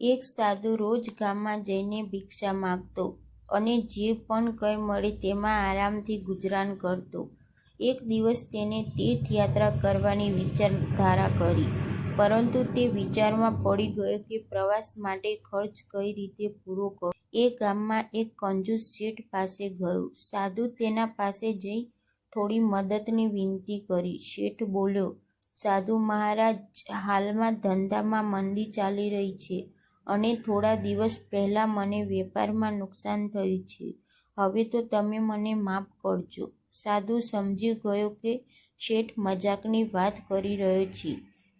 એક સાધુ રોજ ગામમાં જઈને ભિક્ષા માંગતો અને જે પણ કંઈ મળે તેમાં આરામથી ગુજરાન કરતો. એક દિવસ તેને તીર્થયાત્રા કરવાની વિચારધારા કરી, પરંતુ તે વિચારમાં પડી ગયો કે પ્રવાસ માટે ખર્ચ કઈ રીતે પૂરો કરો એ ગામમાં એક કંજૂસ શેઠ પાસે ગયો. સાધુ તેના પાસે જઈ થોડી મદદની વિનંતી કરી. શેઠ બોલ્યો, સાધુ મહારાજ, હાલમાં ધંધામાં મંદી ચાલી રહી છે અને થોડા દિવસ પહેલાં મને વેપારમાં નુકસાન થયું છે. હવે તો તમે મને માફ કરજો. સાધુ સમજી ગયો કે શેઠ મજાકની વાત કરી રહ્યો છે.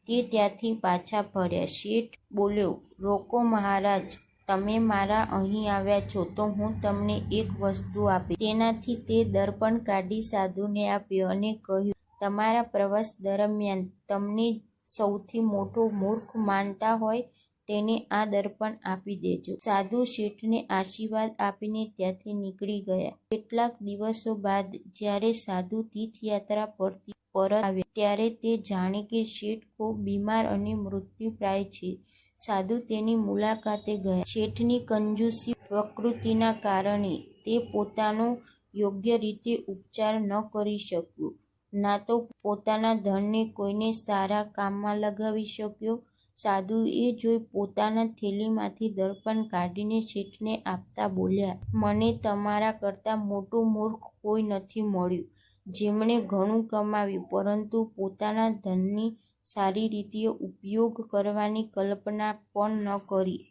તે ત્યાંથી પાછા ફર્યા. શેઠ બોલ્યો, રોકો મહારાજ, તમે મારા અહીં આવ્યા છો તો હું તમને એક વસ્તુ આપી તેનાથી તે દર્પણ કાઢી સાધુને આપ્યો અને કહ્યું, તમારા પ્રવાસ દરમિયાન તમને સૌથી મોટો મૂર્ખ માનતા હોય તેને આ દર્પણ આપી દેજો. સાધુ શેઠને આશીર્વાદ આપીને ત્યાંથી નીકળી ગયા. કેટલાક દિવસો બાદ જ્યારે સાધુ તીર્થયાત્રા પરથી પરત આવ્યા, ત્યારે તે જાણે કે શેઠ ખૂબ બીમાર અને મૃત્યુપ્રાય છે. સાધુ તેની મુલાકાતે ગયા. શેઠની કંજુસી પ્રકૃતિના કારણે તે પોતાનો યોગ્ય રીતે ઉપચાર ન કરી શક્યો, ના તો પોતાના ધનને કોઈને સારા કામમાં લગાવી શક્યો. સાધુ એ જોઈ પોતાના થેલીમાંથી દર્પણ કાઢીને શેઠને આપતા બોલ્યા, મને તમારા કરતાં મોટું મૂર્ખ કોઈ નથી મળ્યું, જેમણે ઘણું કમાવ્યું પરંતુ પોતાના ધનની સારી રીતે ઉપયોગ કરવાની કલ્પના પણ ન કરી.